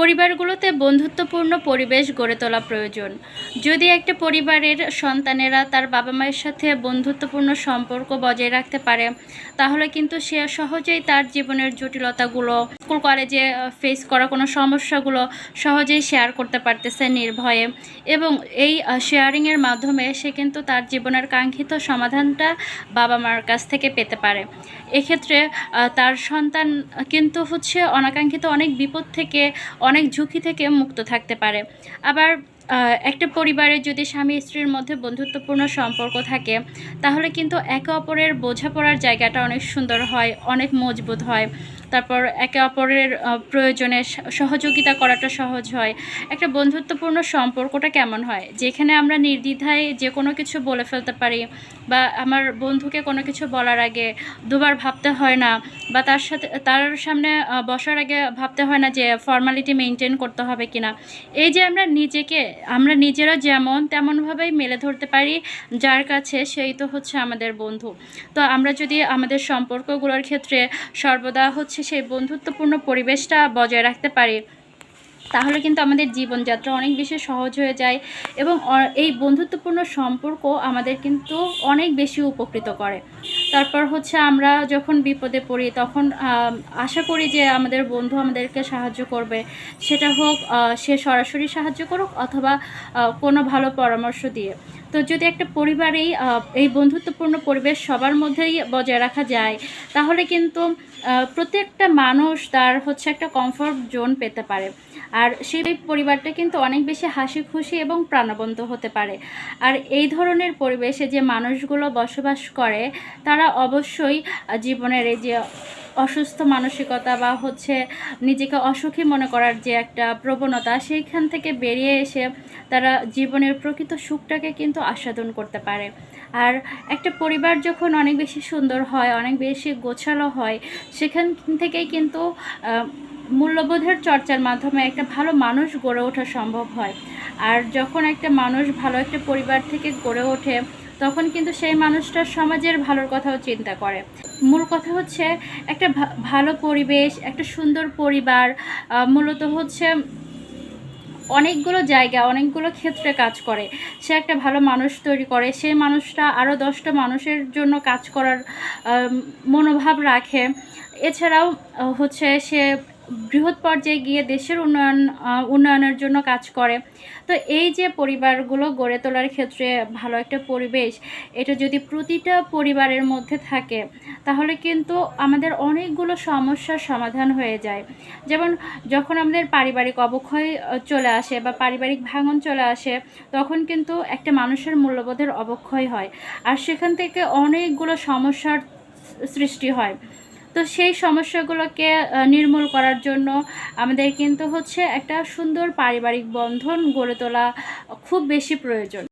পরিবারগুলোতে বন্ধুত্বপূর্ণ পরিবেশ গড়ে তোলা প্রয়োজন। যদি একটা পরিবারের সন্তানেরা তার বাবা মায়ের সাথে বন্ধুত্বপূর্ণ সম্পর্ক বজায় রাখতে পারে, তাহলে কিন্তু সে সহজেই তার জীবনের জটিলতাগুলো, স্কুল কলেজে ফেস করা কোনো সমস্যাগুলো সহজেই শেয়ার করতে পারতেছে নির্ভয়ে। এবং এই শেয়ারিংয়ের মাধ্যমে সে কিন্তু তার জীবনের কাঙ্ক্ষিত সমাধানটা বাবা মার কাছ থেকে পেতে পারে। এক্ষেত্রে তার সন্তান কিন্তু হচ্ছে অনাকাঙ্ক্ষিত অনেক বিপদ থেকে অনেক ঝুঁকি থেকে মুক্ত থাকতে পারে। আবার একটা পরিবারে যদি স্বামী স্ত্রীর মধ্যে বন্ধুত্বপূর্ণ সম্পর্ক থাকে, তাহলে কিন্তু একে অপরের বোঝাপড়ার জায়গাটা অনেক সুন্দর হয়, অনেক মজবুত হয়। তারপর একে অপরের প্রয়োজনে সহযোগিতা করাটা সহজ হয়। একটা বন্ধুত্বপূর্ণ সম্পর্কটা কেমন হয়? যেখানে আমরা নির্দ্বিধায় যে কোনো কিছু বলে ফেলতে পারি বা আমার বন্ধুকে কোনো কিছু বলার আগে দুবার ভাবতে হয় না বা তার সাথে, তার সামনে বসার আগে ভাবতে হয় না যে ফর্মালিটি মেনটেন করতে হবে কিনা। এই যে আমরা নিজেকে আমরা নিজেরা যেমন তেমনভাবেই মেলে ধরতে পারি, যার কাছে সেই তো হচ্ছে আমাদের বন্ধু। তো আমরা যদি আমাদের সম্পর্কগুলোর ক্ষেত্রে সর্বদা হচ্ছে সেই বন্ধুত্বপূর্ণ পরিবেশটা বজায় রাখতে পারি, তাহলে কিন্তু আমাদের জীবনযাত্রা অনেক বেশি সহজ হয়ে যায় এবং এই বন্ধুত্বপূর্ণ সম্পর্ক আমাদের কিন্তু অনেক বেশি উপকৃত করে। তারপর হচ্ছে আমরা যখন বিপদে পড়ি, তখন আশা করি যে আমাদের বন্ধু আমাদেরকে সাহায্য করবে। সেটা হোক সে সরাসরি সাহায্য করুক অথবা কোনো ভালো পরামর্শ দিয়ে। তো যদি একটা পরিবারেই এই বন্ধুত্বপূর্ণ পরিবেশ সবার মধ্যেই বজায় রাখা যায়, তাহলে কিন্তু প্রত্যেকটা মানুষ তার হচ্ছে একটা কমফর্ট জোন পেতে পারে। আর সেই পরিবারটা কিন্তু অনেক বেশি হাসি খুশি এবং প্রাণবন্ত হতে পারে। আর এই ধরনের পরিবেশে যে মানুষগুলো বসবাস করে, তারা অবশ্যই জীবনের এই যে অসুস্থ মানসিকতা বা হচ্ছে নিজেকে অসুখী মনে করার যে একটা প্রবণতা, সেইখান থেকে বেরিয়ে এসে তারা জীবনের প্রকৃত সুখটাকে কিন্তু আস্বাদন করতে পারে। আর একটা পরিবার যখন অনেক বেশি সুন্দর হয়, অনেক বেশি গোছালো হয়, সেখান থেকেই কিন্তু মূল্যবোধের চর্চার মাধ্যমে একটা ভালো মানুষ গড়ে ওঠা সম্ভব হয়। আর যখন একটা মানুষ ভালো একটা পরিবার থেকে গড়ে ওঠে, তখন কিন্তু সেই মানুষটা সমাজের ভালোর কথাও চিন্তা করে। মূল কথা হচ্ছে একটা ভালো পরিবেশ, একটা সুন্দর পরিবার মূলত হচ্ছে অনেকগুলো জায়গা, অনেকগুলো ক্ষেত্রে কাজ করে। সে একটা ভালো মানুষ তৈরি করে সেই মানুষটা আরও দশটা মানুষের জন্য কাজ করার মনোভাব রাখে। এছাড়াও হচ্ছে সে বৃহৎ পর্যায়ে গিয়ে দেশের উন্নয়ন উন্নয়নের জন্য কাজ করে। তো এই যে পরিবারগুলো গড়ে তোলার ক্ষেত্রে ভালো একটা পরিবেশ, এটা যদি প্রতিটা পরিবারের মধ্যে থাকে, তাহলে কিন্তু আমাদের অনেকগুলো সমস্যার সমাধান হয়ে যায়। যেমন যখন আমাদের পারিবারিক অবক্ষয় চলে আসে বা পারিবারিক ভাঙন চলে আসে, তখন কিন্তু একটা মানুষের মূল্যবোধের অবক্ষয় হয়। আর সেখান থেকে অনেকগুলো সমস্যার সৃষ্টি হয়। তো সেই সমস্যাগুলোকে নির্মূল করার জন্য আমাদের কিন্তু হচ্ছে একটা সুন্দর পারিবারিক বন্ধন গড়ে তোলা খুব বেশি প্রয়োজন।